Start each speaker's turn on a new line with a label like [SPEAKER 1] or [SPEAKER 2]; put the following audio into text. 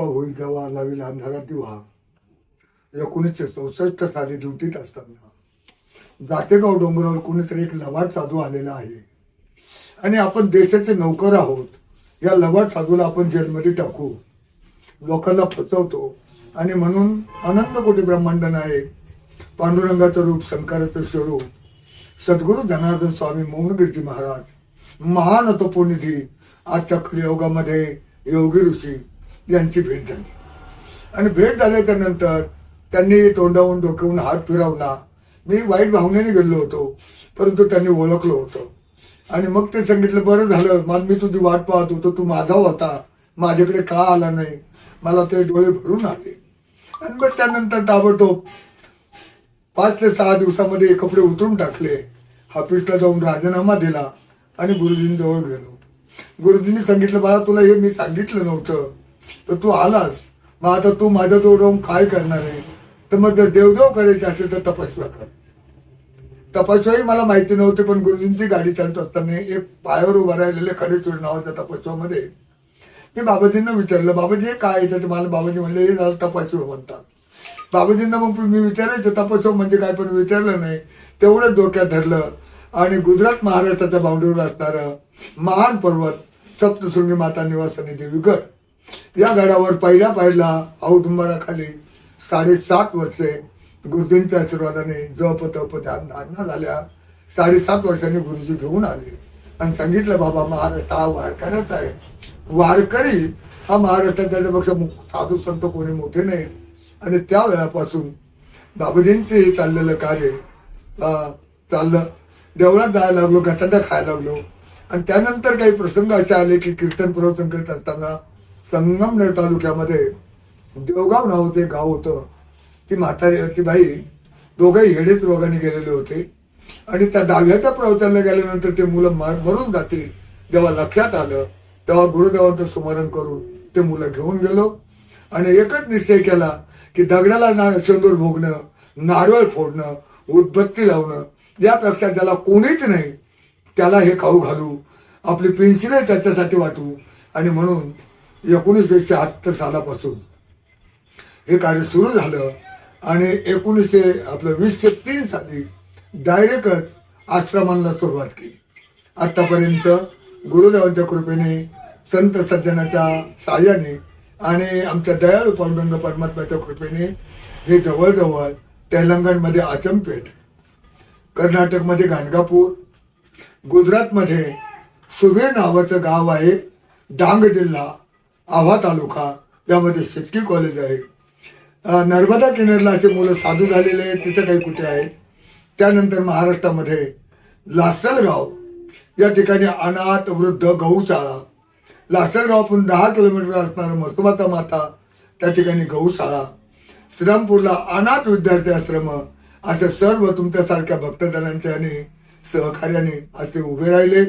[SPEAKER 1] कृपा होईल तेव्हा नवीन अंधारात दिवा. एकोणीसशे चौसष्ट साली ड्युटीत असताना जातेगाव डोंगरावर कोणीतरी एक लवाट साधू आलेला आहे. आणि आपण देशाचे नौकर आहोत. या लवाट साधूला आपण जेलमध्ये टाकू. लोकांना फसवतो. आणि म्हणून अनंत कोटी ब्रह्मांड नायक पांडुरंगाचं रूप शंकराचं स्वरूप सद्गुरू जनार्दन स्वामी मौनगिरजी महाराज महान तपोनिधी आजच्या योगामध्ये योगी ऋषी यांची भेट झाली. आणि भेट झाल्याच्यानंतर त्यांनी तोंडावून डोक्यावून हात फिरवला. मी वाईट भावनेने गेलो होतो परंतु त्यांनी ओळखलं होतं. आणि मग ते सांगितलं बरं झालं मग मी तुझी वाट पाहत होतो तू माझा होता. माझ्याकडे का आला नाही? मला ते डोळे भरून आले. आणि मग त्यानंतर ताबडतोब पाच ते सहा दिवसामध्ये हे कपडे उतरून टाकले. ऑफिसला जाऊन राजीनामा दिला आणि गुरुजींजवळ गेलो. गुरुजींनी सांगितलं बाळा तुला हे मी सांगितलं नव्हतं. तर तू आलास. मग आता तू माझ्याजवळ राहून काय करणार आहे? तर मग जर देवदेव करायचे असेल तर तपस्या कर. तपस्याही मला माहिती नव्हती पण गुरुजींची गाडी चालत असताना एक पायावर उभा राहिलेले खडेचूर नावाच्या तपस्वामध्ये मी बाबाजींना विचारलं बाबाजी हे काय आहे? तर मला बाबाजी म्हणले हे झालं तपस्व म्हणतात. बाबाजींना मग मी विचारायचं तपस्व म्हणजे काय? पण विचारलं नाही. तेवढं डोक्यात धरलं. आणि गुजरात महाराष्ट्राच्या बाउंड्रीवर असणारं महान पर्वत सप्तशृंगी माता निवासनी देवीगड. या गडावर पहिल्या पाहिला औदुंबराखाली साडेसात वर्षे गुरुजींच्या आशीर्वादाने जप तप ध्यान झाल्या. साडेसात वर्षांनी गुरुजी घेऊन आले. आणि सांगितलं बाबा महाराष्ट्र हा वारकऱ्याचा आहे. वारकरी हा महाराष्ट्रात त्याच्यापेक्षा साधू संत कोणी मोठे नाही आणि त्या वेळापासून बाबाजींचे चाललेलं कार्य चाललं. देवळात जायला लागलो घटाटा खायला लागलो. आणि त्यानंतर काही प्रसंग असे आले की कीर्तन प्रवचन करत असताना संगमनेर तालुक्यामध्ये देवगाव नावाचं एक गाव होतं. ती म्हातारी ती बाई दोघंही हेडेच रोगाने गेलेले होते. आणि त्या दहाव्याच्या प्रवचनाला गेल्यानंतर ते मुलं मर मरून जातील जेव्हा लक्षात आलं तेव्हा गुरुदेवांचं स्मरण करून ते मुलं घेऊन गेलो. आणि एकच निश्चय केला की दगडाला ना शेंदूर भोगणं नारळ फोडणं उदबत्ती लावणं यापेक्षा त्याला कोणीच नाही त्याला हे खाऊ घालू आपली पेन्सिलही त्याच्यासाठी वाटू. आणि म्हणून एकोणीसशे शहात्तर सालापासून हे कार्य सुरू झालं आणि एकोणीसशे आपलं वीसशे तीन साली डायरेक्टच आश्रमांना सुरुवात केली. आत्तापर्यंत गुरुदेवांच्या कृपेने संत सज्जनाच्या साह्याने आणि आमच्या दयाळू पांडुरंग परमात्म्याच्या कृपेने हे जवळजवळ तेलंगणमध्ये आचमपेठ कर्नाटकमध्ये गाणगापूर गुजरातमध्ये सुबे नावाचं गाव आहे डांग जिल्हा आव्हा तालुका यामध्ये शेट्टी कॉलेज आहे. नर्मदा किनारला असे मुलं साधू झालेले आहेत तिथं काही कुठे आहेत? त्यानंतर महाराष्ट्रामध्ये लासलगाव या ठिकाणी अनाथ वृद्ध गौशाळा. लासलगावातून दहा किलोमीटर असणारं मसुमाता माता त्या ठिकाणी गौशाळा. श्रीरामपूरला अनाथ विद्यार्थी आश्रम असे सर्व तुमच्यासारख्या भक्तजनांच्या आणि सहकार्याने असे उभे राहिले.